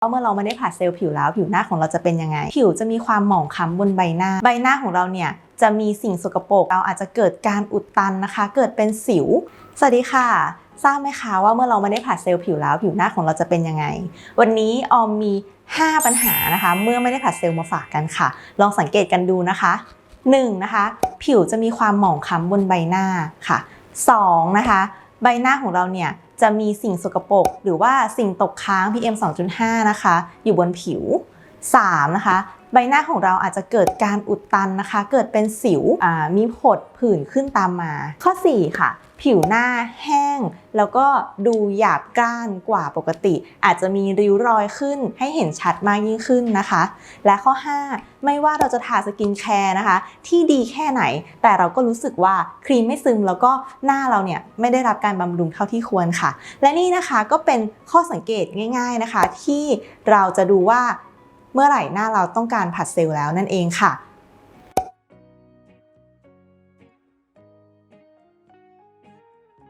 เมื่อเราไม่ได้ผัดเซลล์ผิวแล้วผิวหน้าของเราจะเป็นยังไง ผิวจะมีความหมองคล้ำบนใบหน้า ใบหน้าของเราเนี่ยจะมีสิ่งสกปรกเราอาจจะเกิดการอุดตันนะคะ เกิดเป็นสิว สวัสดีค่ะ ทราบไหมคะว่าเมื่อเราไม่ได้ผัดเซลล์ผิวแล้วผิวหน้าของเราจะเป็นยังไง วันนี้ออมมี 5 ปัญหานะคะ เมื่อไม่ได้ผัดเซลล์มาฝากกันค่ะ ลองสังเกตกันดูนะคะ 1. นะคะผิวจะมีความหมองคล้ำบนใบหน้าค่ะ 2. นะคะใบหน้าของเราเนี่ย จะมีสิ่งสกปรกหรือว่าสิ่งตกค้าง PM 2.5 นะคะ อยู่บนผิว 3. นะคะ ใบหน้าของเราอาจจะเกิดการอุดตันนะคะ เกิดเป็นสิวมีผดผื่นขึ้นตามมา ข้อ 4 ค่ะ ผิวหน้าแห้ง แล้วก็ดูหยาบกร้านกว่าปกติ อาจจะมีริ้วรอยขึ้นให้เห็นชัดมากยิ่งขึ้นนะคะ และข้อ 5 ไม่ว่าเราจะทาสกินแคร์นะคะ ที่ดีแค่ไหน แต่เราก็รู้สึกว่าครีมไม่ซึมแล้วก็หน้าเราเนี่ยไม่ได้รับการบำรุงเท่าที่ควรค่ะ และนี่นะคะก็เป็นข้อสังเกตง่าย ๆนะคะ ที่เราจะดูว่า เมื่อไหร่หน้าเราต้องการผัดเซลล์แล้วนั่นเองค่ะ